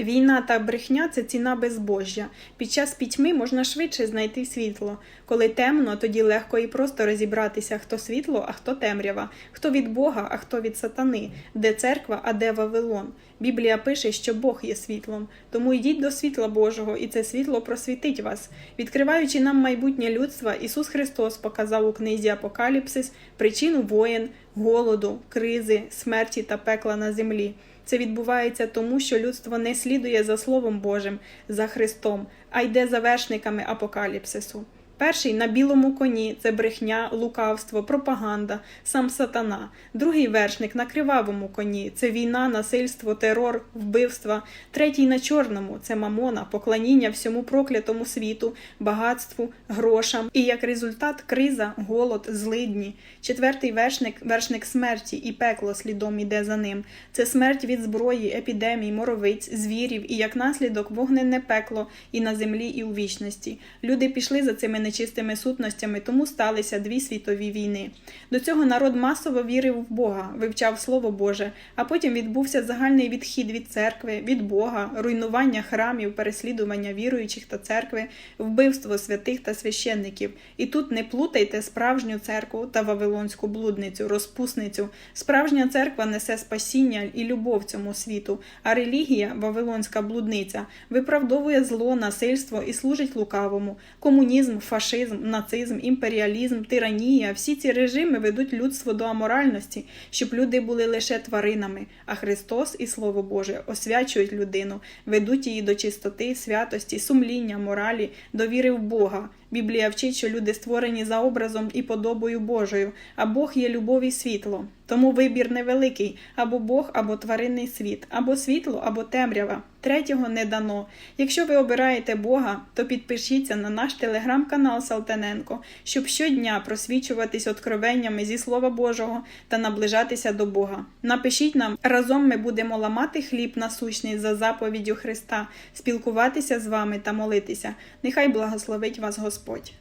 Війна та брехня це ціна безбожжя. Під час пітьми можна швидше знайти світло. Коли темно, тоді легко і просто розібратися, хто світло, а хто темрява, хто від Бога, а хто від сатани, де церква, а де Вавилон. Біблія пише, що Бог є світлом. Тому йдіть до світла Божого, і це світло просвітить вас. Відкриваючи нам майбутнє людства, Ісус Христос показав у книзі Апокаліпсис причину воєн, голоду, кризи, смерті та пекла на землі. Це відбувається тому, що людство не слідує за Словом Божим, за Христом, а йде за вершниками апокаліпсису. Перший на білому коні це брехня, лукавство, пропаганда, сам сатана. Другий вершник на кривавому коні це війна, насильство, терор, вбивства. Третій на чорному це мамона, поклоніння всьому проклятому світу, багатству, грошам. І як результат криза, голод, злидні. Четвертий вершник вершник смерті і пекло слідом іде за ним. Це смерть від зброї, епідемій, моровиць, звірів і як наслідок вогненне пекло і на землі, і у вічності. Люди пішли за цими нечистими сутностями, тому сталися дві світові війни. До цього народ масово вірив в Бога, вивчав Слово Боже, а потім відбувся загальний відхід від церкви, від Бога, руйнування храмів, переслідування віруючих та церкви, вбивство святих та священників. І тут не плутайте справжню церкву та вавилонську блудницю, розпусницю. Справжня церква несе спасіння і любов цьому світу, а релігія, вавилонська блудниця, виправдовує зло, насильство і служить лукавому. Комунізм, фашизм, нацизм, імперіалізм, тиранія всі ці режими ведуть людство до аморальності, щоб люди були лише тваринами, а Христос і Слово Боже освячують людину, ведуть її до чистоти, святості, сумління, моралі, довіри в Бога. Біблія вчить, що люди створені за образом і подобою Божою, а Бог є любов і світло. Тому вибір невеликий або Бог, або тваринний світ, або світло, або темрява. Третього не дано. Якщо ви обираєте Бога, то підпишіться на наш телеграм-канал Салтаненко, щоб щодня просвічуватись откровеннями зі Слова Божого та наближатися до Бога. Напишіть нам, разом ми будемо ламати хліб насущний за заповіддю Христа, спілкуватися з вами та молитися. Нехай благословить вас Господь.